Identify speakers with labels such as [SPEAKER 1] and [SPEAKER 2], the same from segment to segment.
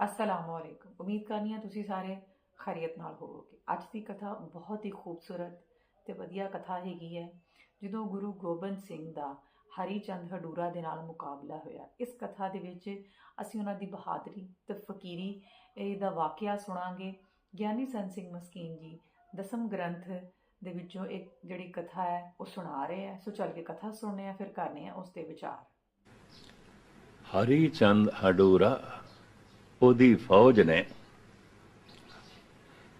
[SPEAKER 1] ਅਸਲਾਮ ਵਾਲੇਕੁਮ ਉਮੀਦ ਕਰਨੀ ਹਾਂ ਤੁਸੀਂ ਸਾਰੇ ਖੈਰੀਅਤ ਨਾਲ ਹੋਵੋਗੇ ਅੱਜ ਦੀ ਕਥਾ ਬਹੁਤ ਹੀ ਖੂਬਸੂਰਤ ਤੇ ਵਧੀਆ ਕਥਾ ਹੈਗੀ ਹੈ ਜਦੋਂ ਗੁਰੂ ਗੋਬਿੰਦ ਸਿੰਘ ਦਾ ਹਰੀ ਚੰਦ ਹਡੂਰਾ ਦੇ ਨਾਲ ਮੁਕਾਬਲਾ ਹੋਇਆ ਇਸ ਕਥਾ ਦੇ ਵਿੱਚ ਅਸੀਂ ਉਹਨਾਂ ਦੀ ਬਹਾਦਰੀ ਤੇ ਫਕੀਰੀ ਇਹਦਾ ਵਾਕਿਆ ਸੁਣਾਂਗੇ ਗਿਆਨੀ ਸੰਤ ਸਿੰਘ ਮਸਕੀਨ ਜੀ ਦਸਮ ਗ੍ਰੰਥ ਦੇ ਵਿੱਚੋਂ ਇੱਕ ਜਿਹੜੀ ਕਥਾ ਹੈ ਉਹ ਸੁਣਾ ਰਹੇ ਆ ਸੋ ਚੱਲ ਕੇ ਕਥਾ ਸੁਣਨੇ ਆ ਫਿਰ ਕਰਨੇ ਆ ਉਸ ਤੇ ਵਿਚਾਰ
[SPEAKER 2] ਹਰੀ ਚੰਦ ਹਡੂਰਾ ਉਹਦੀ ਫੌਜ ਨੇ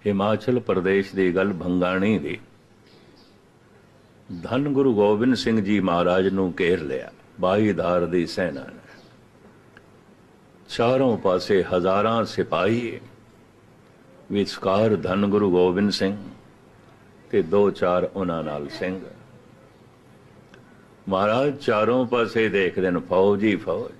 [SPEAKER 2] ਹਿਮਾਚਲ ਪ੍ਰਦੇਸ਼ ਦੀ ਗੱਲ ਭੰਗਾਣੀ ਦੀ। ਧੰਨ ਗੁਰੂ ਗੋਬਿੰਦ ਸਿੰਘ ਜੀ ਮਹਾਰਾਜ ਨੂੰ ਘੇਰ ਲਿਆ, ਬਾਈਧਾਰ ਦੀ ਸੈਨਾ ਨੇ। ਚਾਰੋਂ ਪਾਸੇ ਹਜ਼ਾਰਾਂ ਸਿਪਾਹੀ, ਵਿਚਕਾਰ ਧੰਨ ਗੁਰੂ ਗੋਬਿੰਦ ਸਿੰਘ ਤੇ ਦੋ ਚਾਰ ਉਹਨਾਂ ਨਾਲ ਸਿੰਘ। ਮਹਾਰਾਜ ਚਾਰੋਂ ਪਾਸੇ ਦੇਖਦੇ ਨੇ, ਫੌਜ ਹੀ ਫੌਜ।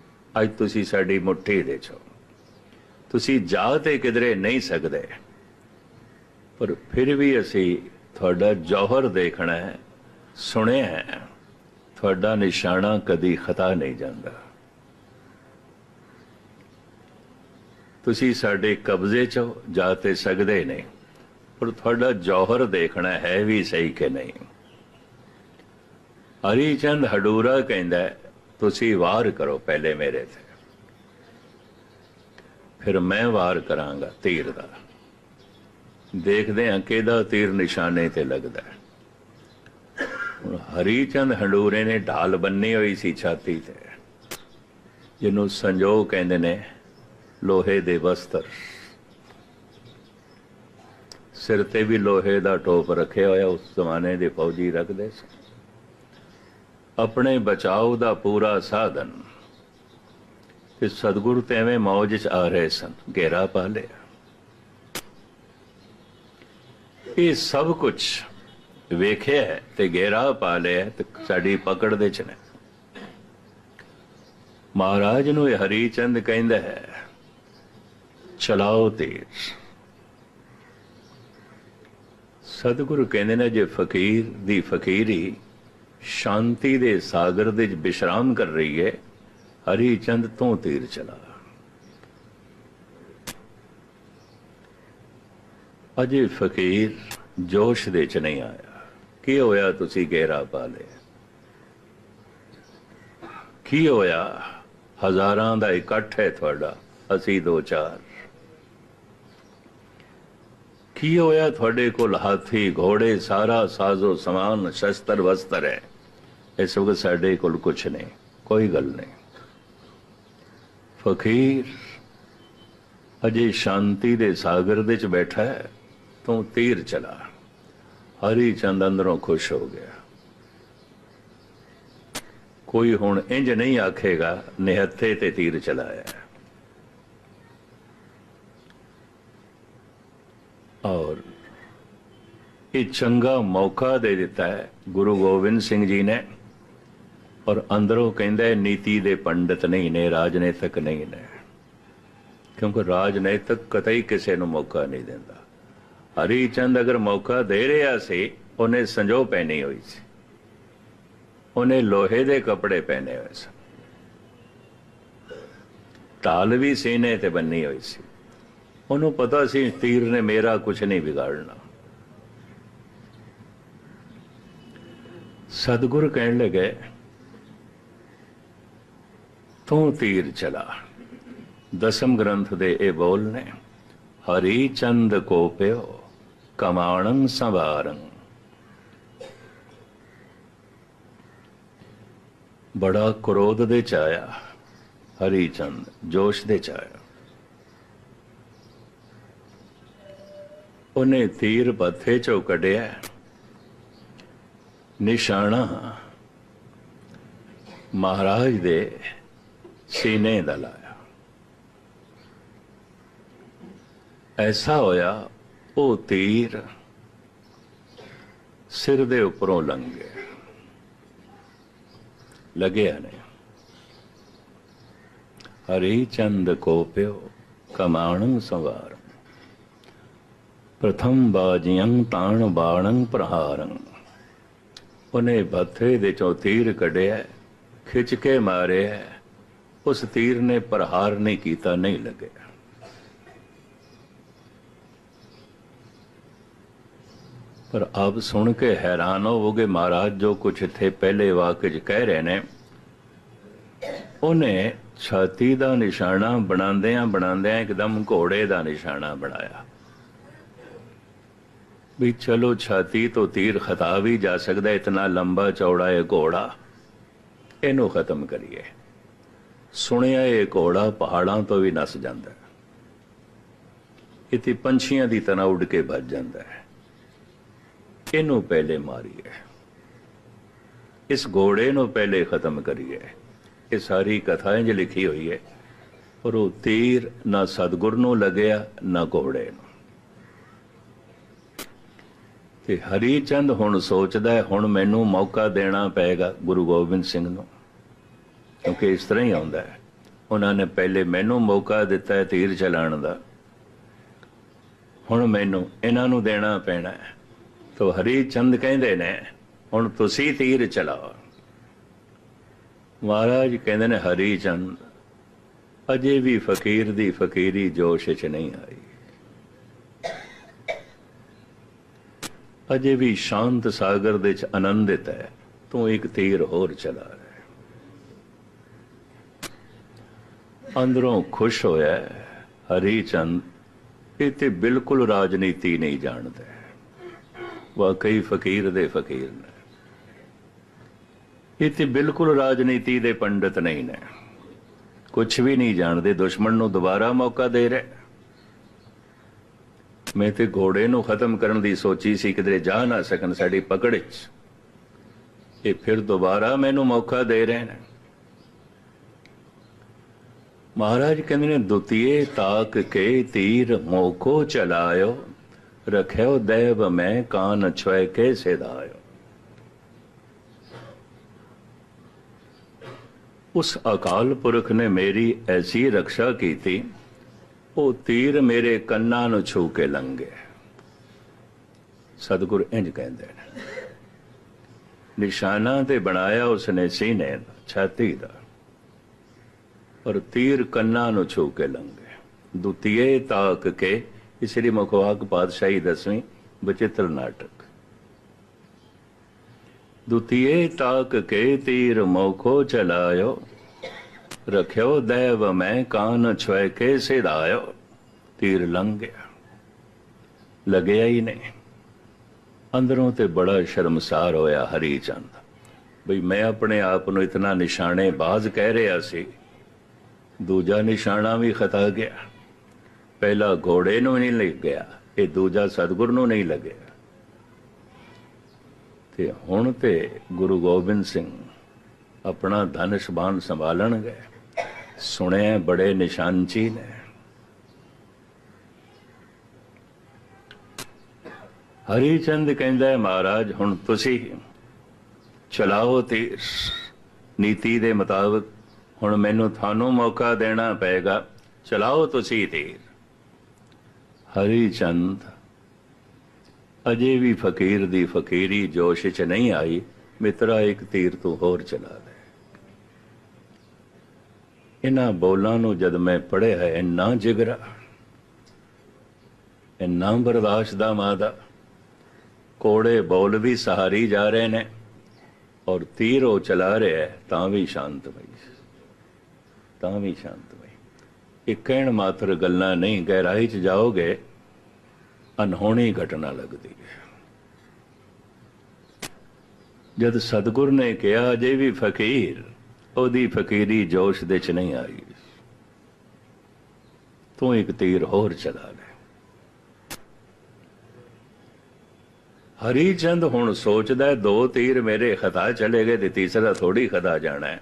[SPEAKER 2] ਅੱਜ ਤੁਸੀਂ ਸਾਡੀ ਮੁੱਠੀ ਦੇ છો ਤੁਸੀਂ ਜਾ ਤੇ ਕਿਧਰੇ ਨਹੀਂ ਸਕਦੇ। ਪਰ ਫਿਰ ਵੀ ਅਸੀਂ ਤੁਹਾਡਾ ਜੌਹਰ ਦੇਖਣਾ ਹੈ, ਸੁਣਿਆ ਹੈ। ਤੁਹਾਡਾ ਨਿਸ਼ਾਨਾ ਕਦੀ ਖਤਾ ਨਹੀਂ ਜਾਂਦਾ। ਤੁਸੀਂ ਸਾਡੇ ਕਬਜ਼ੇ 'ਚ ਜਾ ਤੇ ਸਕਦੇ ਨਹੀਂ, ਪਰ ਤੁਹਾਡਾ ਜੌਹਰ ਦੇਖਣਾ ਹੈ ਵੀ ਸਹੀ ਕਿ ਨਹੀਂ। ਹਰੀ ਚੰਦ ਹਡੂਰਾ ਕਹਿੰਦਾ ਤੁਸੀਂ ਵਾਰ ਕਰੋ ਪਹਿਲੇ ਮੇਰੇ ਤੇ। ਫਿਰ ਮੈਂ ਵਾਰ ਕਰਾਂਗਾ ਤੀਰ ਦਾ। ਦੇਖਦੇ ਹਾਂ ਕਿਹਦਾ ਤੀਰ ਨਿਸ਼ਾਨੇ ਤੇ ਲੱਗਦਾ ਹਰੀ ਚੰਦ ਹੰਡੂਰੇ ਨੇ ਢਾਲ ਬੰਨੀ ਹੋਈ ਸੀ ਛਾਤੀ ਤੇ। ਜਿਹਨੂੰ ਸੰਜੋਗ ਕਹਿੰਦੇ ਨੇ ਲੋਹੇ ਦੇ ਵਸਤਰ। ਸਿਰ ਤੇ ਵੀ ਲੋਹੇ ਦਾ ਟੋਪ ਰੱਖਿਆ ਹੋਇਆ, ਉਸ ਜ਼ਮਾਨੇ ਦੇ ਫੌਜੀ ਰੱਖਦੇ ਸੀ। ਆਪਣੇ ਬਚਾਓ ਦਾ ਪੂਰਾ ਸਾਧਨ। ਤੇ ਸਤਿਗੁਰੂ ਤੇ ਐਵੇਂ ਮੌਜ ਚ ਆ ਰਹੇ ਸਨ, ਘੇਰਾ ਪਾ ਲਿਆ। ਇਹ ਸਭ ਕੁਝ ਵੇਖਿਆ ਹੈ ਤੇ ਘੇਰਾ ਪਾ ਲਿਆ ਤੇ ਸਾਡੀ ਪਕੜ ਦੇ ਚ ਨੇ। ਮਹਾਰਾਜ ਨੂੰ ਇਹ ਹਰੀ ਚੰਦ ਕਹਿੰਦਾ ਹੈ, ਚਲਾਓ ਤੇਜ਼। ਸਤਿਗੁਰੂ ਕਹਿੰਦੇ ਨੇ, ਜੇ ਫਕੀਰ ਦੀ ਫਕੀਰੀ ਸ਼ਾਂਤੀ ਦੇ ਸਾਗਰ ਦੇ ਵਿੱਚ ਵਿਸ਼ਰਾਮ ਕਰ ਰਹੀ ਹੈ। ਹਰੀ ਚੰਦ ਤੋਂ ਤੀਰ ਚਲਾ। ਅਜੇ ਫਕੀਰ ਜੋਸ਼ ਦੇ ਚ ਨਹੀਂ ਆਇਆ। ਕੀ ਹੋਇਆ ਤੁਸੀਂ ਗਹਿਰਾ ਪਾ ਲਿਆ? ਕੀ ਹੋਇਆ? ਹਜ਼ਾਰਾਂ ਦਾ ਇਕੱਠ ਹੈ ਤੁਹਾਡਾ, ਅਸੀਂ ਦੋ ਚਾਰ। ਕੀ ਹੋਇਆ ਤੁਹਾਡੇ ਕੋਲ ਹਾਥੀ, ਘੋੜੇ, ਸਾਰਾ ਸਾਜ਼ੋ ਸਮਾਨ ਸ਼ਸਤਰ ਵਸਤਰ ਹੈ? ਇਸ ਵਕਤ ਸਾਡੇ ਕੋਲ ਕੁਝ ਨਹੀਂ, ਕੋਈ ਗੱਲ ਨਹੀਂ। ਫਕੀਰ ਅਜੇ ਸ਼ਾਂਤੀ ਦੇ ਸਾਗਰ ਦੇ ਚ ਬੈਠਾ ਹੈ, ਤੂੰ ਤੀਰ ਚਲਾ। ਹਰੀ ਚੰਦ ਅੰਦਰੋਂ ਖੁਸ਼ ਹੋ ਗਿਆ। ਕੋਈ ਹੁਣ ਇੰਜ ਨਹੀਂ ਆਖੇਗਾ, ਨਿਹੱਥੇ ਤੇ ਤੀਰ ਚਲਾਇਆ ਔਰ ਇਹ ਚੰਗਾ ਮੌਕਾ ਦੇ ਦਿੱਤਾ ਹੈ, ਗੁਰੂ ਗੋਬਿੰਦ ਸਿੰਘ ਜੀ ਨੇ। ਔਰ ਅੰਦਰੋਂ ਕਹਿੰਦਾ ਨੀਤੀ ਦੇ ਪੰਡਤ ਨਹੀਂ ਨੇ, ਰਾਜਨੀਤਿਕ ਨਹੀਂ ਨੇ। ਕਿਉਂਕਿ ਰਾਜਨੀਤਿਕ ਕਤਈ ਕਿਸੇ ਨੂੰ ਮੌਕਾ ਨਹੀਂ ਦਿੰਦਾ। ਹਰੀ ਚੰਦ ਅਗਰ ਮੌਕਾ ਦੇ ਰਿਹਾ ਸੀ, ਉਹਨੇ ਸੰਜੋ ਪਹਿਨੀ ਹੋਈ ਸੀ। ਉਹਨੇ ਲੋਹੇ ਦੇ ਕੱਪੜੇ ਪਹਿਨੇ ਹੋਏ ਸਨ। ਢਾਲ ਵੀ ਸੀਨੇ ਤੇ ਬੰਨੀ ਹੋਈ ਸੀ। ਉਹਨੂੰ ਪਤਾ ਸੀ ਤੀਰ ਨੇ ਮੇਰਾ ਕੁਝ ਨਹੀਂ ਵਿਗਾੜਨਾ। ਸਤਗੁਰ ਕਹਿਣ ਲੱਗੇ ਤੂੰ ਤੀਰ ਚਲਾ। ਦਸਮ ਗ੍ਰੰਥ ਦੇ ਇਹ ਬੋਲ ਨੇ, ਹਰੀ ਚੰਦ ਕੋ ਪਿਓ, ਕਮਾਣੰ ਸੰਵਾਰੰ। ਬੜਾ ਕ੍ਰੋਧ ਦੇ ਚ ਆਇਆ ਹਰੀ ਚੰਦ, ਜੋਸ਼ ਦੇ ਚ ਆਇਆ ਉਹਨੇ ਤੀਰ ਪੱਥੇ ਚੋਂ ਕੱਢਿਆ। ਨਿਸ਼ਾਨਾ, ਮਹਾਰਾਜ ਦੇ ਸੀਨੇ ਦਾ ਲਾਇਆ। ਐਸਾ ਹੋਇਆ, ਉਹ ਤੀਰ ਸਿਰ ਦੇ ਉੱਪਰੋਂ ਲੰਘ ਗਿਆ। ਲੱਗਿਆ ਨੇ ਹਰੀ ਚੰਦ ਕੋ ਪਿਓ ਕਮਾਣੰ ਸਵਾਰ, ਪ੍ਰਥਮ ਬਾਜੀਆਂ ਤਾਣ ਬਾਣੰ ਪ੍ਰਹਾਰੰ। ਉਹਨੇ ਬੱਥੇ ਦੇ ਚੋਂ ਤੀਰ ਕੱਢਿਆ, ਖਿੱਚ ਕੇ ਮਾਰਿਆ। ਉਸ ਤੀਰ ਨੇ ਪ੍ਰਹਾਰ ਨਹੀਂ ਕੀਤਾ, ਨਹੀਂ ਲੱਗਿਆ। ਪਰ ਆਪ ਸੁਣ ਕੇ ਹੈਰਾਨ ਹੋਵੋਗੇ ਮਹਾਰਾਜ, ਜੋ ਕੁਝ ਇੱਥੇ ਪਹਿਲੇ ਵਾਕ 'ਚ ਕਹਿ ਰਹੇ ਨੇ, ਉਹਨੇ ਛਾਤੀ ਦਾ ਨਿਸ਼ਾਨਾ ਬਣਾਉਂਦਿਆਂ ਬਣਾਉਂਦਿਆਂ ਇੱਕਦਮ ਘੋੜੇ ਦਾ ਨਿਸ਼ਾਨਾ ਬਣਾਇਆ। ਵੀ ਚਲੋ ਛਾਤੀ ਤੋਂ ਤੀਰ ਖਤਾ ਵੀ ਜਾ ਸਕਦਾ, ਇਤਨਾ ਲੰਬਾ ਚੌੜਾ ਹੈ ਘੋੜਾ, ਇਹਨੂੰ ਖਤਮ ਕਰੀਏ। ਸੁਣਿਆ ਇਹ ਘੋੜਾ ਪਹਾੜਾਂ ਤੋਂ ਵੀ ਨਸ ਜਾਂਦਾ ਹੈ। ਇਤੇ ਪੰਛੀਆਂ ਦੀ ਤਰ੍ਹਾਂ ਉੱਡ ਕੇ ਭੱਜ ਜਾਂਦਾ ਹੈ। ਇਹਨੂੰ ਪਹਿਲੇ ਮਾਰੀਏ। ਇਸ ਘੋੜੇ ਨੂੰ ਪਹਿਲੇ ਖਤਮ ਕਰੀਏ। ਇਹ ਸਾਰੀ ਕਥਾ ਇੰਜ ਲਿਖੀ ਹੋਈ ਹੈ। ਪਰ ਉਹ ਤੀਰ ਨਾ ਸਤਗੁਰ ਨੂੰ ਲੱਗਿਆ, ਨਾ ਘੋੜੇ ਨੂੰ। ਤੇ ਹਰੀ ਚੰਦ ਹੁਣ ਸੋਚਦਾ ਹੈ, ਹੁਣ ਮੈਨੂੰ ਮੌਕਾ ਦੇਣਾ ਪਏਗਾ ਗੁਰੂ ਗੋਬਿੰਦ ਸਿੰਘ ਨੂੰ। ਕਿਉਂਕਿ ਇਸ ਤਰ੍ਹਾਂ ਹੀ ਆਉਂਦਾ ਹੈ। ਉਹਨਾਂ ਨੇ ਪਹਿਲੇ ਮੈਨੂੰ ਮੌਕਾ ਦਿੱਤਾ ਹੈ ਤੀਰ ਚਲਾਉਣ ਦਾ। ਹੁਣ ਮੈਨੂੰ ਇਹਨਾਂ ਨੂੰ ਦੇਣਾ ਪੈਣਾ ਹੈ। ਤੋ ਹਰੀ ਚੰਦ ਕਹਿੰਦੇ ਨੇ, ਹੁਣ ਤੁਸੀਂ ਤੀਰ ਚਲਾਓ। ਮਹਾਰਾਜ ਕਹਿੰਦੇ ਨੇ ਹਰੀ ਚੰਦ ਅਜੇ ਵੀ ਫਕੀਰ ਦੀ ਫਕੀਰੀ ਜੋਸ਼ 'ਚ ਨਹੀਂ ਆਈ। ਅਜੇ ਵੀ ਸ਼ਾਂਤ ਸਾਗਰ ਦੇ ਚ ਆਨੰਦਿਤ ਹੈ। ਤੂੰ ਇੱਕ ਤੀਰ ਹੋਰ ਚਲਾ ਰਿਹਾ ਅੰਦਰੋਂ ਖੁਸ਼ ਹੋਇਆ ਹਰੀ ਚੰਦ ਇਹ ਤੇ ਬਿਲਕੁਲ ਰਾਜਨੀਤੀ ਨਹੀਂ ਜਾਣਦਾ। ਵਾਕਈ ਫਕੀਰ ਦੇ ਫਕੀਰ ਨੇ। ਇਹ ਤੇ ਬਿਲਕੁਲ ਰਾਜਨੀਤੀ ਦੇ ਪੰਡਤ ਨਹੀਂ ਨੇ। ਕੁਝ ਵੀ ਨਹੀਂ ਜਾਣਦੇ, ਦੁਸ਼ਮਣ ਨੂੰ ਦੁਬਾਰਾ ਮੌਕਾ ਦੇ ਰਿਹਾ। ਮੈਂ ਤੇ ਘੋੜੇ ਨੂੰ ਖਤਮ ਕਰਨ ਦੀ ਸੋਚੀ ਸੀ, ਕਿਧਰੇ ਜਾ ਨਾ ਸਕਣ ਸਾਡੀ ਪਕੜ ਵਿੱਚ ਇਹ ਫਿਰ ਦੁਬਾਰਾ ਮੈਨੂੰ ਮੌਕਾ ਦੇ ਰਹੇ ਨੇ। ਮਹਾਰਾਜ ਕਹਿੰਦੇ ਨੇ ਦੁਤੀਏ ਤਾਕ ਕੇ ਤੀਰ ਮੋਕੋ ਚਲਾਇਓ ਰਖਿਓ ਦੇਵ ਮੈਂ ਕਾਨ ਛੁਏ ਕੇ ਸਿਧਾਇਓ ਉਸ ਅਕਾਲ ਪੁਰਖ ਨੇ ਮੇਰੀ ਐਸੀ ਰੱਖਿਆ ਕੀਤੀ ਉਹ ਤੀਰ ਮੇਰੇ ਕੰਨਾਂ ਨੂੰ ਛੂ ਕੇ ਲੰਘੇ। ਸਤਿਗੁਰ ਇੰਜ ਕਹਿੰਦੇ ਨੇ ਨਿਸ਼ਾਨਾ ਤੇ ਬਣਾਇਆ ਉਸਨੇ ਸੀਨੇ ਦਾ, ਛਾਤੀ ਦਾ। ਪਰ ਤੀਰ ਕੰਨਾਂ ਨੂੰ ਛੂ ਕੇ ਲੰਘੇ। ਦੁਤੀਏ ਤਾਕ ਕੇ ਇਸ ਲਈ ਮੁਖਵਾਕ ਪਾਤਸ਼ਾਹੀ ਦਸਵੀਂ ਬਚਿੱਤਰ ਨਾਟਕ। ਦੁਤੀਏ ਤਾਕ ਕੇ ਤੀਰ ਮੋਖੋ ਚਲਾਇਓ, ਰਖਿਓ ਦੇਵ ਮੈਂ ਕਾਨ ਛੁਏ ਕੇ ਸਿਧਾਇਓ। ਤੀਰ ਲੰਘ ਗਿਆ ਲੱਗਿਆ ਹੀ ਨਹੀਂ। ਅੰਦਰੋਂ ਤੇ ਬੜਾ ਸ਼ਰਮਸਾਰ ਹੋਇਆ ਹਰੀ ਚੰਦ। ਬਈ ਮੈਂ ਆਪਣੇ ਆਪ ਨੂੰ ਇਤਨਾ ਨਿਸ਼ਾਨੇ ਬਾਜ਼ ਕਹਿ ਰਿਹਾ ਸੀ ਦੂਜਾ ਨਿਸ਼ਾਨਾ ਵੀ ਖਤਾ ਗਿਆ। ਪਹਿਲਾ ਘੋੜੇ ਨੂੰ ਨਹੀਂ ਲੱਗ ਗਿਆ, ਇਹ ਦੂਜਾ ਸਤਗੁਰ ਨੂੰ ਨਹੀਂ ਲੱਗਿਆ। ਤੇ ਹੁਣ ਤੇ ਗੁਰੂ ਗੋਬਿੰਦ ਸਿੰਘ ਆਪਣਾ ਧਨੁਸ਼ ਸੰਭਾਲਣਗੇ ਸੁਣਿਆ ਬੜੇ ਨਿਸ਼ਾਨਚੀ ਨੇ। ਹਰੀ ਚੰਦ ਕਹਿੰਦਾ, ਮਹਾਰਾਜ, ਹੁਣ ਤੁਸੀਂ ਚਲਾਓ ਤੇ ਨੀਤੀ ਦੇ ਮੁਤਾਬਕ ਹੁਣ ਮੈਨੂੰ ਤੁਹਾਨੂੰ ਮੌਕਾ ਦੇਣਾ ਪਏਗਾ। ਚਲਾਓ ਤੁਸੀਂ ਤੀਰ। ਹਰੀ ਚੰਦ ਅਜੇ ਵੀ ਫਕੀਰ ਦੀ ਫਕੀਰੀ ਜੋਸ਼ 'ਚ ਨਹੀਂ ਆਈ। ਮਿੱਤਰਾ, ਇੱਕ ਤੀਰ ਤੂੰ ਹੋਰ ਚਲਾ ਲੈ ਇਹਨਾਂ ਬੋਲਾਂ ਨੂੰ ਜਦ ਮੈਂ ਪੜਿਆ ਇੰਨਾ ਜਿਗਰਾ, ਇੰਨਾ ਬਰਦਾਸ਼ਤ ਦਾ ਮਾਦਾ। ਕੋੜੇ ਬੋਲ ਵੀ ਸਹਾਰੀ ਜਾ ਰਹੇ ਨੇ, ਔਰ ਤੀਰ ਉਹ ਚਲਾ ਰਿਹਾ ਤਾਂ ਵੀ ਸ਼ਾਂਤ ਬਈ ਤਾਂ ਵੀ ਸ਼ਾਂਤ ਬਈ ਇਹ ਕਹਿਣ ਮਾਤਰ ਗੱਲਾਂ ਨਹੀਂ, ਗਹਿਰਾਈ 'ਚ ਜਾਓਗੇ ਅਨਹੋਣੀ ਘਟਨਾ ਲੱਗਦੀ ਹੈ। ਜਦ ਸਤਗੁਰ ਨੇ ਕਿਹਾ ਅਜੇ ਵੀ ਫਕੀਰ, ਉਹਦੀ ਫਕੀਰੀ ਜੋਸ਼ ਦੇ ਚ ਨਹੀਂ ਆਈ। ਤੂੰ ਇੱਕ ਤੀਰ ਹੋਰ ਚਲਾ ਲੈ। ਹਰੀ ਚੰਦ ਹੁਣ ਸੋਚਦਾ ਦੋ ਤੀਰ ਮੇਰੇ ਖਤਾ ਚਲੇ ਗਏ ਤੇ ਤੀਸਰਾ ਥੋੜੀ ਖਤਾ ਜਾਣਾ ਹੈ।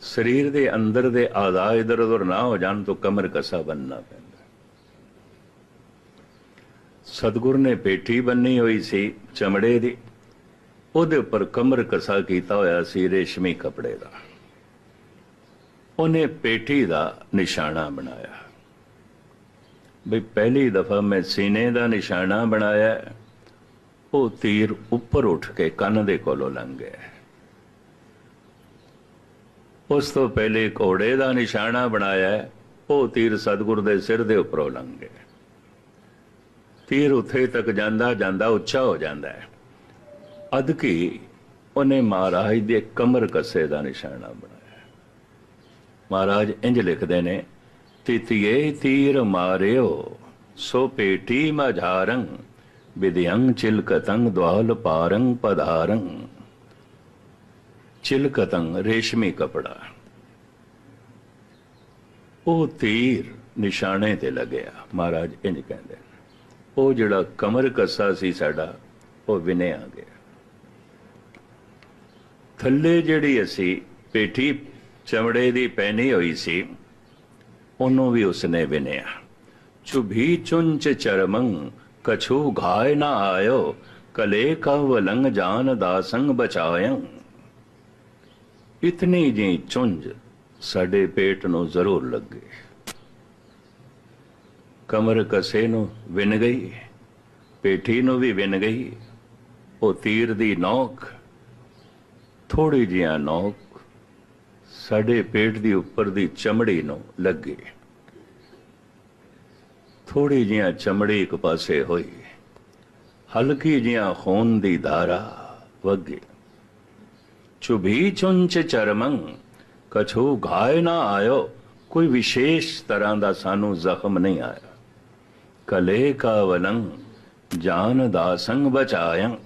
[SPEAKER 2] ਸਰੀਰ ਦੇ ਅੰਦਰ ਦੇ ਆਜ਼ਾ ਇਧਰ ਉਧਰ ਨਾ ਹੋ ਜਾਣ ਤਾਂ ਕਮਰ ਕਸਾ ਬੰਨਣਾ ਪੈਂਦਾ। ਸਤਗੁਰ ਨੇ ਪੇਠੀ ਬੰਨੀ ਹੋਈ ਸੀ ਚਮੜੇ ਦੀ। ਉਹਦੇ ਉੱਪਰ ਕਮਰ ਕਸਾ ਕੀਤਾ ਹੋਇਆ ਸੀ ਰੇਸ਼ਮੀ ਕਪੜੇ ਦਾ। ਉਹਨੇ ਪੇਠੀ ਦਾ ਨਿਸ਼ਾਨਾ ਬਣਾਇਆ। ਬਈ ਪਹਿਲੀ ਦਫਾ ਮੈਂ ਸੀਨੇ ਦਾ ਨਿਸ਼ਾਨਾ ਬਣਾਇਆ। ਉਹ ਤੀਰ ਉੱਪਰ ਉੱਠ ਕੇ ਕੰਨ ਦੇ ਕੋਲੋਂ ਲੰਘ ਗਿਆ। ਉਸ ਤੋਂ ਪਹਿਲੇ ਘੋੜੇ ਦਾ ਨਿਸ਼ਾਨਾ ਬਣਾਇਆ, ਉਹ ਤੀਰ ਸਤਗੁਰ ਦੇ ਸਿਰ ਦੇ ਉੱਪਰੋਂ ਲੰਘ। ਗਿਆ ਤੀਰ ਉੱਥੇ ਤੱਕ ਜਾਂਦਾ ਜਾਂਦਾ, ਉੱਚਾ ਹੋ ਜਾਂਦਾ ਹੈ। ਅਦਕੀ ਉਹਨੇ ਮਹਾਰਾਜ ਦੇ ਕਮਰ ਕੱਸੇ ਦਾ ਨਿਸ਼ਾਨਾ ਬਣਾਇਆ। ਮਹਾਰਾਜ ਇੰਜ ਲਿਖਦੇ ਨੇ, ਤਿਤਿਏ ਤੀਰ ਮਾਰਿਓ, ਸੋ ਪੇਟੀ ਮਝਾਰੰ ਵਿਦਿਅੰ ਚਿਲਕਤੰ ਦਵਾਲ ਪਾਰੰ ਪਧਾਰੰ। ਚਿਲਕਤੰ ਰੇਸ਼ਮੀ ਕਪੜਾ ਉਹ ਤੀਰ ਨਿਸ਼ਾਨੇ ਤੇ ਲੱਗਿਆ ਮਹਾਰਾਜ ਇੰਜ ਕਹਿੰਦੇ ਉਹ ਜਿਹੜਾ ਕਮਰ ਕੱਸਾ ਸੀ ਸਾਡਾ ਉਹ ਵਿਨਿਆ ਗਿਆ ਥੱਲੇ ਜਿਹੜੀ ਅਸੀਂ ਪੇਠੀ ਚਮੜੇ ਦੀ ਪਹਿਨੀ ਹੋਈ ਸੀ ਉਹਨੂੰ ਵੀ ਉਸਨੇ ਵਿਨਿਆ ਚੁਭੀ ਚੁੰਚ ਚਰਮੰ ਕਛੂ ਘਾਇ ਨਾ ਆਇਓ ਕਲੇ ਕਵ ਵਲੰਗ ਜਾਨ ਦਾਸੰਗ ਬਚਾਇੰ ਇਤਨੀ ਜੀ ਚੁੰਝ ਸਾਡੇ ਪੇਟ ਨੂੰ ਜ਼ਰੂਰ ਲੱਗੇ ਕਮਰ ਕਸੇ ਨੂੰ ਵਿਨ ਗਈ ਪੇਠੀ ਨੂੰ ਵੀ ਵਿਨ ਗਈ ਉਹ ਤੀਰ ਦੀ ਨੋਕ ਥੋੜੀ ਜਿਹਾ ਨੋਕ ਸਾਡੇ ਪੇਟ ਦੀ ਉੱਪਰ ਦੀ ਚਮੜੀ ਨੂੰ ਲੱਗੇ ਥੋੜੀ ਜਿਹਾ ਚਮੜੀ ਇੱਕ ਪਾਸੇ ਹੋਈ ਹਲਕੀ ਜਿਹਾ ਖੂਨ ਦੀ ਧਾਰਾ ਵਗੇ ਚੁਭੀ ਚੁੰਚ ਚਰਮੰ ਕਛੂ ਘਾਇ ਨਾ ਆਇਓ ਕੋਈ ਵਿਸ਼ੇਸ਼ ਤਰ੍ਹਾਂ ਦਾ ਸਾਨੂੰ ਜ਼ਖਮ ਨਹੀਂ ਆਇਆ ਕਲੇ ਕਾ ਵਲੰ ਜਾਨ ਦਾ ਸੰਗ ਬਚਾਇੰ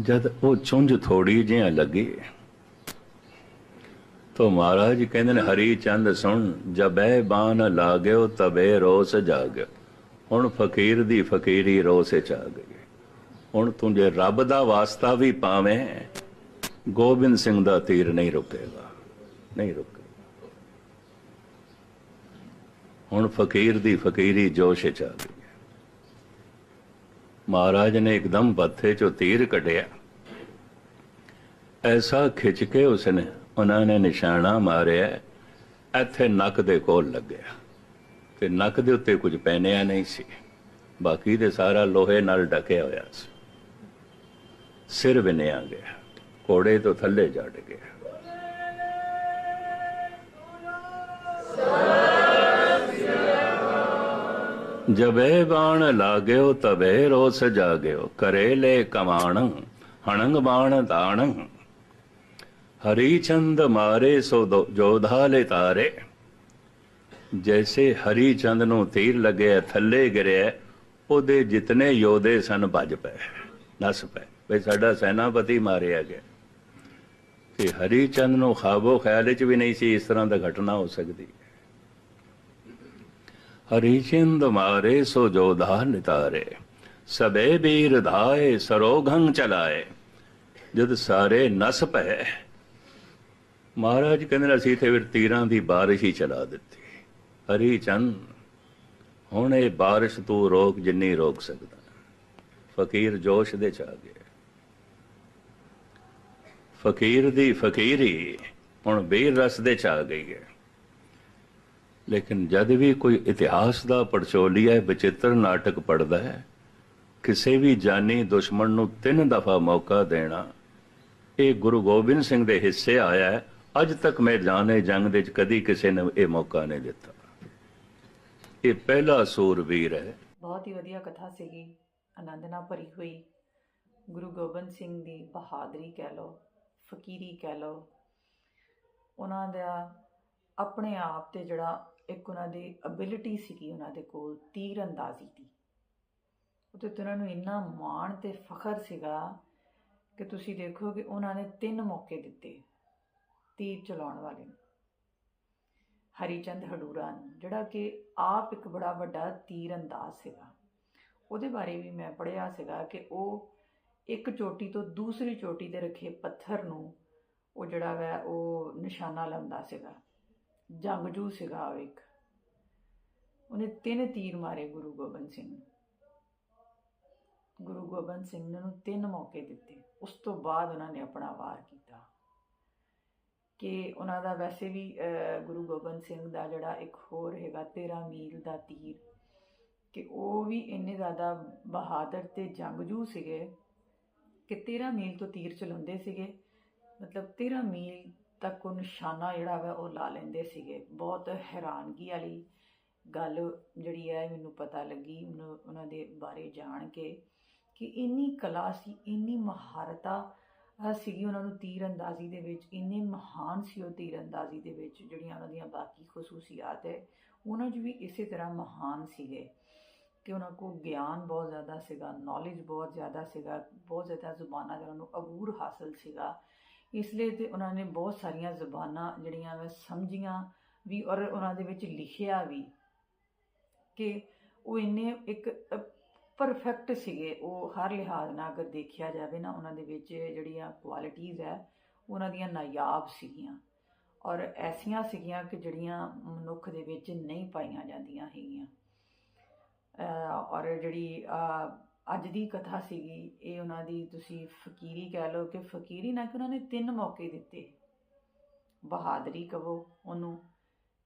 [SPEAKER 2] ਜਦ ਉਹ ਚੁੰਝ ਥੋੜੀ ਜਿਹਾ ਲੱਗੀ ਤੋ ਮਹਾਰਾਜ ਕਹਿੰਦੇ ਨੇ ਹਰੀ ਚੰਦ ਸੁਣ ਜਬੈ ਬਾਨ ਲਾਗਿਓ ਤਬੇ ਰੋਸ ਜਾਗ ਹੁਣ ਫਕੀਰ ਦੀ ਫਕੀਰੀ ਰੋਸ ਚ ਆ ਗਈ ਹੁਣ ਤੂੰ ਜੇ ਰੱਬ ਦਾ ਵਾਸਤਾ ਵੀ ਪਾਵੇਂ, ਗੋਬਿੰਦ ਸਿੰਘ ਦਾ ਤੀਰ ਨਹੀਂ ਰੁਕੇਗਾ ਨਹੀਂ ਰੁਕੇਗਾ। ਹੁਣ ਫਕੀਰ ਦੀ ਫਕੀਰੀ ਜੋਸ਼ ਚ ਆ ਗਈ ਮਹਾਰਾਜ ਨੇ ਇੱਕਦਮ ਬੱਥੇ ਚੋਂ ਤੀਰ ਕੱਢਿਆ। ਐਸਾ ਖਿੱਚ ਕੇ ਉਸਨੇ ਉਹਨਾਂ ਨੇ ਨਿਸ਼ਾਨਾ ਮਾਰਿਆ, ਇੱਥੇ ਨੱਕ ਦੇ ਕੋਲ ਲੱਗਿਆ। ਤੇ ਨੱਕ ਦੇ ਉੱਤੇ ਕੁਝ ਪਹਿਨਿਆ ਨਹੀਂ ਸੀ। ਬਾਕੀ ਦੇ ਸਾਰਾ ਲੋਹੇ ਨਾਲ ਢਕਿਆ ਹੋਇਆ ਸੀ। ਸਿਰ ਵਿਨਿਆ ਗਿਆ, ਘੋੜੇ ਤੋਂ ਥੱਲੇ ਜੜ ਗਿਆ। ਜਬੇ ਬਾਣ ਲਾਗਿਓ, ਤਬੇ ਰੋਸ ਜਾਗਿਓ, ਕਰੇ ਲੈ ਕਮਾਣ, ਹਣੰਗ ਬਾਣ ਤਾਣ। ਹਰੀ ਚੰਦ ਮਾਰੇ ਸੋ ਦੋ- ਜੋਧਾ ਲੈ ਤਾਰੇ। ਜੈਸੇ ਹਰੀ ਚੰਦ ਨੂੰ ਤੀਰ ਲੱਗਿਆ, ਥੱਲੇ ਗਿਰਿਆ, ਉਹਦੇ ਜਿਤਨੇ ਯੋਧੇ ਸਨ ਭੱਜ ਪਏ, ਨਸ ਪਏ। ਵੀ ਸਾਡਾ ਸੈਨਾਪਤੀ ਮਾਰਿਆ ਗਿਆ। ਕਿ ਹਰੀ ਚੰਦ ਨੂੰ ਖਾਬੋ ਖਿਆਲ ਵਿੱਚ ਵੀ ਨਹੀਂ ਸੀ ਇਸ ਤਰ੍ਹਾਂ ਦਾ ਘਟਨਾ ਹੋ ਸਕਦੀ। ਹਰੀ ਚੰਦ ਮਾਰੇ ਸੋ ਜੋਧਾ ਨਿਤਾਰੇ, ਸਬੇ ਬੀਰ ਧਾਏ ਸਰੋਘੰ ਚਲਾਏ, ਜਦ ਸਾਰੇ ਨਸ ਪਏ। ਮਹਾਰਾਜ ਕਹਿੰਦੇ ਅਸੀਂ ਤੇ ਫਿਰ ਤੀਰਾਂ ਦੀ ਬਾਰਿਸ਼ ਹੀ ਚਲਾ ਦਿੱਤੀ। ਹਰੀ ਚੰਦ ਹੁਣ ਇਹ ਬਾਰਿਸ਼ ਤੂੰ ਰੋਕ ਜਿੰਨੀ ਰੋਕ ਸਕਦਾ। ਫਕੀਰ ਜੋਸ਼ ਦੇ ਚ ਆ ਗਿਆ। ਫਕੀਰ ਦੀ ਫਕੀਰੀ ਹੁਣ ਬੇਰ ਰਸ ਦੇ ਚ ਆ ਗਈ ਹੈ। ਲੇਕਿਨ ਜਦ ਵੀ ਕੋਈ ਇਤਿਹਾਸ ਦਾ ਪੜਚੋਲੀਆ ਵਿਚਿੱਤਰ ਨਾਟਕ ਪੜਦਾ ਹੈ, ਕਿਸੇ ਵੀ ਜਾਨੀ ਦੁਸ਼ਮਣ ਨੂੰ ਤਿੰਨ ਦਫਾ ਮੌਕਾ ਦੇਣਾ, ਇਹ ਗੁਰੂ ਗੋਬਿੰਦ ਸਿੰਘ ਦੇ ਹਿੱਸੇ ਆਇਆ ਹੈ। ਅੱਜ ਤੱਕ ਮੈਦਾਨੇ ਜੰਗ ਦੇ ਵਿੱਚ ਕਦੀ ਕਿਸੇ ਨੇ ਇਹ ਮੌਕਾ ਨਹੀਂ ਦਿੱਤਾ। ਇਹ ਪਹਿਲਾ ਸੂਰਵੀਰ ਹੈ।
[SPEAKER 1] ਬਹੁਤ ਹੀ ਵਧੀਆ ਕਥਾ ਸੀਗੀ। ਆਨੰਦ ਨਾਲ ਭਰੀ ਹੋਈ। ਗੁਰੂ ਗੋਬਿੰਦ ਸਿੰਘ ਦੀ ਬਹਾਦਰੀ ਕਹਿ ਲਓ। ਫਕੀਰੀ ਕਹਿ ਲਓ, ਉਹਨਾਂ ਦਾ ਆਪਣੇ ਆਪ ਤੇ ਜਿਹੜਾ ਇੱਕ ਉਹਨਾਂ ਦੀ ਅਬਿਲਿਟੀ ਸੀਗੀ ਉਹਨਾਂ ਦੇ ਕੋਲ ਤੀਰ ਅੰਦਾਜ਼ੀ ਦੀ। ਉਹਦੇ ਉਹਨਾਂ ਨੂੰ ਇੰਨਾ ਮਾਣ ਤੇ ਫਖਰ ਸੀਗਾ ਕਿ ਤੁਸੀਂ ਦੇਖੋ ਕਿ ਉਹਨਾਂ ਨੇ ਤਿੰਨ ਮੌਕੇ ਦਿੱਤੇ ਤੀਰ ਚਲਾਉਣ ਵਾਲੇ ਨੂੰ। ਹਰੀਚੰਦ ਹਡੂਰਾ ਨੂੰ, ਜਿਹੜਾ ਕਿ ਆਪ ਇੱਕ ਬੜਾ ਵੱਡਾ ਤੀਰ ਅੰਦਾਜ਼ ਸੀਗਾ। ਉਹਦੇ ਬਾਰੇ ਵੀ ਮੈਂ ਪੜ੍ਹਿਆ ਸੀਗਾ ਕਿ ਉਹ ਇੱਕ ਚੋਟੀ ਤੋਂ ਦੂਸਰੀ ਚੋਟੀ ਤੇ ਰੱਖੇ ਪੱਥਰ ਨੂੰ ਉਹ ਜਿਹੜਾ ਵੈ, ਉਹ ਨਿਸ਼ਾਨਾ ਲਾਉਂਦਾ ਸੀਗਾ। ਜੰਗਜੂ ਸੀਗਾ ਉਹ ਇੱਕ। ਉਹਨੇ ਤਿੰਨ ਤੀਰ ਮਾਰੇ ਗੁਰੂ ਗੋਬਿੰਦ ਸਿੰਘ ਨੂੰ। ਗੁਰੂ ਗੋਬਿੰਦ ਸਿੰਘ ਨੇ ਉਹਨੂੰ ਤਿੰਨ ਮੌਕੇ ਦਿੱਤੇ। ਉਸ ਤੋਂ ਬਾਅਦ ਉਹਨਾਂ ਨੇ ਆਪਣਾ ਵਾਰ ਕੀਤਾ। ਕਿ ਉਹਨਾਂ ਦਾ ਵੈਸੇ ਵੀ ਗੁਰੂ ਗੋਬਿੰਦ ਸਿੰਘ ਦਾ ਜਿਹੜਾ ਇੱਕ ਹੋਰ ਹੈਗਾ 13 ਮੀਲ ਦਾ ਤੀਰ, ਕਿ ਉਹ ਵੀ ਇੰਨੇ ਜ਼ਿਆਦਾ ਬਹਾਦਰ ਤੇ ਜੰਗਜੂ ਸੀਗੇ ਕਿ 13 ਮੀਲ ਤੋਂ ਤੀਰ ਚਲਾਉਂਦੇ ਸੀਗੇ। ਮਤਲਬ 13 ਮੀਲ ਤੱਕ ਉਹ ਨਿਸ਼ਾਨਾ ਜਿਹੜਾ ਵਾ ਉਹ ਲਾ ਲੈਂਦੇ ਸੀਗੇ। ਬਹੁਤ ਹੈਰਾਨਗੀ ਵਾਲੀ ਗੱਲ ਜਿਹੜੀ ਹੈ ਮੈਨੂੰ ਪਤਾ ਲੱਗੀ, ਮੈਨੂੰ ਉਹਨਾਂ ਦੇ ਬਾਰੇ ਜਾਣ ਕੇ ਕਿ ਇੰਨੀ ਕਲਾ ਸੀ, ਇੰਨੀ ਮਹਾਰਤਾ ਸੀਗੀ ਉਹਨਾਂ ਨੂੰ ਤੀਰ ਅੰਦਾਜ਼ੀ ਦੇ ਵਿੱਚ, ਇੰਨੇ ਮਹਾਨ ਸੀ ਉਹ ਤੀਰ ਅੰਦਾਜ਼ੀ ਦੇ ਵਿੱਚ, ਜਿਹੜੀਆਂ ਉਹਨਾਂ ਦੀਆਂ ਬਾਕੀ ਖਸੂਸੀਅਤ ਹੈ, ਉਹਨਾਂ 'ਚ ਵੀ ਇਸੇ ਤਰ੍ਹਾਂ ਮਹਾਨ ਸੀਗੇ। ਕਿ ਉਹਨਾਂ ਕੋਲ ਗਿਆਨ ਬਹੁਤ ਜ਼ਿਆਦਾ ਸੀਗਾ ਨੌਲੇਜ ਬਹੁਤ ਜ਼ਿਆਦਾ ਸੀਗਾ, ਬਹੁਤ ਜ਼ਿਆਦਾ ਜ਼ੁਬਾਨਾਂ ਦਾ ਉਹਨਾਂ ਨੂੰ ਅਬੂਰ ਹਾਸਲ ਸੀਗਾ। ਇਸ ਲਈ ਤੇ ਉਹਨਾਂ ਨੇ ਬਹੁਤ ਸਾਰੀਆਂ ਜ਼ੁਬਾਨਾਂ ਜਿਹੜੀਆਂ ਵਾ ਸਮਝੀਆਂ ਵੀ ਔਰ ਉਹਨਾਂ ਦੇ ਵਿੱਚ ਲਿਖਿਆ ਵੀ ਕਿ ਉਹ ਇੰਨੇ ਇੱਕ ਪਰਫੈਕਟ ਸੀਗੇ। ਉਹ ਹਰ ਲਿਹਾਜ਼ ਨਾਲ ਅਗਰ ਦੇਖਿਆ ਜਾਵੇ ਨਾ, ਉਹਨਾਂ ਦੇ ਵਿੱਚ ਜਿਹੜੀਆਂ ਕੁਆਲਿਟੀਆਂ ਹੈ, ਉਹਨਾਂ ਦੀਆਂ ਨਾਯਾਬ ਸੀਗੀਆਂ। ਔਰ ਐਸੀਆਂ ਸੀਗੀਆਂ ਕਿ ਜਿਹੜੀਆਂ ਮਨੁੱਖ ਦੇ ਵਿੱਚ ਨਹੀਂ ਪਾਈਆਂ ਜਾਂਦੀਆਂ ਹੈਗੀਆਂ। ਔਰ ਜਿਹੜੀ ਅੱਜ ਦੀ ਕਥਾ ਸੀਗੀ, ਇਹ ਉਹਨਾਂ ਦੀ ਤੁਸੀਂ ਫਕੀਰੀ ਕਹਿ ਲਓ ਕਿ ਫਕੀਰੀ ਨਾ ਕਿ ਉਹਨਾਂ ਨੇ ਤਿੰਨ ਮੌਕੇ ਦਿੱਤੇ। ਬਹਾਦਰੀ ਕਹੋ ਉਹਨੂੰ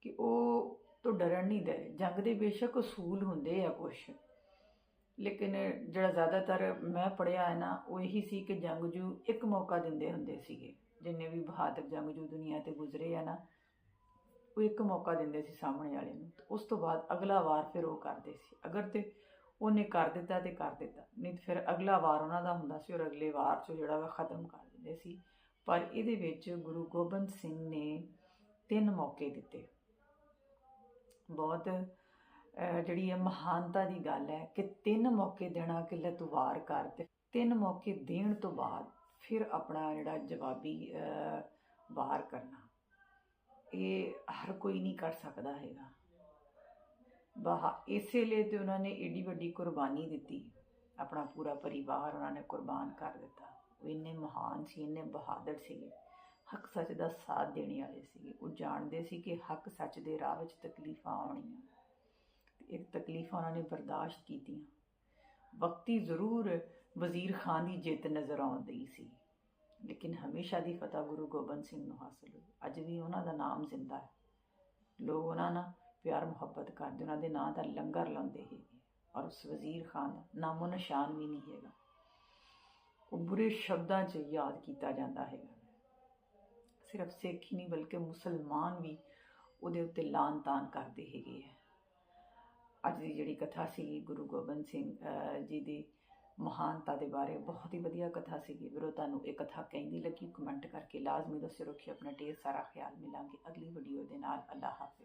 [SPEAKER 1] ਕਿ ਉਹ ਤੋਂ ਡਰਨ ਨਹੀਂ ਦੇ। ਜੰਗ ਦੇ ਬੇਸ਼ੱਕ ਅਸੂਲ ਹੁੰਦੇ ਆ ਕੁਛ। ਲੇਕਿਨ ਜਿਹੜਾ ਜ਼ਿਆਦਾਤਰ ਮੈਂ ਪੜਿਆ ਹੈ ਨਾ, ਉਹ ਇਹੀ ਸੀ ਕਿ ਜੰਗਜੂ ਇੱਕ ਮੌਕਾ ਦਿੰਦੇ ਹੁੰਦੇ ਸੀਗੇ। ਜਿੰਨੇ ਵੀ ਬਹਾਦਰ ਜੰਗਜੂ ਦੁਨੀਆ ਤੇ ਗੁਜ਼ਰੇ ਆ ਨਾ ਉਹ ਇੱਕ ਮੌਕਾ ਦਿੰਦੇ ਸੀ ਸਾਹਮਣੇ ਵਾਲੇ ਨੂੰ ਉਸ ਤੋਂ ਬਾਅਦ ਅਗਲਾ ਵਾਰ ਫਿਰ ਉਹ ਕਰਦੇ ਸੀ। ਅਗਰ ਤੇ ਉਹਨੇ ਕਰ ਦਿੱਤਾ ਤੇ ਕਰ ਦਿੱਤਾ, ਨਹੀਂ ਫਿਰ ਅਗਲਾ ਵਾਰ ਉਹਨਾਂ ਦਾ ਹੁੰਦਾ ਸੀ ਔਰ ਅਗਲੇ ਵਾਰ 'ਚ ਜਿਹੜਾ ਵਾ ਖਤਮ ਕਰ ਦਿੰਦੇ ਸੀ। ਪਰ ਇਹਦੇ ਵਿੱਚ ਗੁਰੂ ਗੋਬਿੰਦ ਸਿੰਘ ਨੇ ਤਿੰਨ ਮੌਕੇ ਦਿੱਤੇ। ਬਹੁਤ ਜਿਹੜੀ ਹੈ ਮਹਾਨਤਾ ਦੀ ਗੱਲ ਹੈ ਕਿ ਤਿੰਨ ਮੌਕੇ ਦੇਣਾ ਕਿ ਤੂੰ ਵਾਰ ਕਰ ਤੇ ਤਿੰਨ ਮੌਕੇ ਦੇਣ ਤੋਂ ਬਾਅਦ ਫਿਰ ਆਪਣਾ ਜਿਹੜਾ ਜਵਾਬੀ ਵਾਰ ਕਰਨਾ। ਇਹ ਹਰ ਕੋਈ ਨਹੀਂ ਕਰ ਸਕਦਾ ਹੈਗਾ। ਬਹਾ ਇਸੇ ਲਈ ਤੇ ਉਹਨਾਂ ਨੇ ਏਡੀ ਵੱਡੀ ਕੁਰਬਾਨੀ ਦਿੱਤੀ। ਆਪਣਾ ਪੂਰਾ ਪਰਿਵਾਰ ਉਹਨਾਂ ਨੇ ਕੁਰਬਾਨ ਕਰ ਦਿੱਤਾ। ਉਹ ਇੰਨੇ ਮਹਾਨ ਸੀ, ਇੰਨੇ ਬਹਾਦਰ ਸੀਗੇ। ਹੱਕ ਸੱਚ ਦਾ ਸਾਥ ਦੇਣ ਵਾਲੇ ਸੀਗੇ। ਉਹ ਜਾਣਦੇ ਸੀ ਕਿ ਹੱਕ ਸੱਚ ਦੇ ਰਾਹ ਵਿੱਚ ਤਕਲੀਫਾਂ ਆਉਣੀਆਂ। ਤੇ ਇਹ ਤਕਲੀਫਾਂ ਉਹਨਾਂ ਨੇ ਬਰਦਾਸ਼ਤ ਕੀਤੀਆਂ। ਵਕਤੀ ਜ਼ਰੂਰ ਵਜ਼ੀਰ ਖਾਨ ਦੀ ਜਿੱਤ ਨਜ਼ਰ ਆਉਂਦੀ ਸੀ। ਲੇਕਿਨ ਹਮੇਸ਼ਾ ਦੀ ਫਤਹ ਗੁਰੂ ਗੋਬਿੰਦ ਸਿੰਘ ਨੂੰ ਹਾਸਲ ਹੋਈ। ਅੱਜ ਵੀ ਉਹਨਾਂ ਦਾ ਨਾਮ ਜ਼ਿੰਦਾ ਹੈ। ਲੋਕ ਉਹਨਾਂ ਨਾਲ ਪਿਆਰ, ਮੁਹੱਬਤ ਕਰਦੇ ਉਹਨਾਂ ਦੇ ਨਾਂ ਦਾ ਲੰਗਰ ਲਾਉਂਦੇ ਹੈਗੇ ਔਰ ਉਸ ਵਜ਼ੀਰ ਖਾਨ ਦਾ ਨਾਮੋ ਨਿਸ਼ਾਨ ਵੀ ਨਹੀਂ ਹੈਗਾ। ਉਹ ਬੁਰੇ ਸ਼ਬਦਾਂ 'ਚ ਯਾਦ ਕੀਤਾ ਜਾਂਦਾ ਹੈਗਾ। ਸਿਰਫ ਸਿੱਖ ਹੀ ਨਹੀਂ, ਬਲਕਿ ਮੁਸਲਮਾਨ ਵੀ ਉਹਦੇ ਉੱਤੇ ਲਾਨ ਤਾਨ ਕਰਦੇ ਹੈਗੇ ਹੈ ਅੱਜ ਦੀ ਜਿਹੜੀ ਕਥਾ ਸੀ ਗੁਰੂ ਗੋਬਿੰਦ ਸਿੰਘ ਜੀ ਦੀ ਮਹਾਨਤਾ ਦੇ ਬਾਰੇ ਬਹੁਤ ਹੀ ਵਧੀਆ ਕਥਾ ਸੀਗੀ। ਵੀਰੋ ਤੁਹਾਨੂੰ ਇਹ ਕਥਾ ਕਹਿੰਦੀ ਲੱਗੀ ਕਮੈਂਟ ਕਰਕੇ ਲਾਜ਼ਮੀ ਦੱਸਿਓ ਰੱਖਿਓ ਆਪਣਾ ਢੇਰ ਸਾਰਾ ਖਿਆਲ ਮਿਲਾਂਗੇ ਅਗਲੀ ਵੀਡੀਓ ਦੇ ਨਾਲ। ਅੱਲਾ ਹਾਫਿਜ਼।